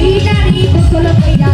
Mira, ni por solo cuidar.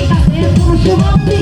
ঠিক আছে কোনো সমাপ্তি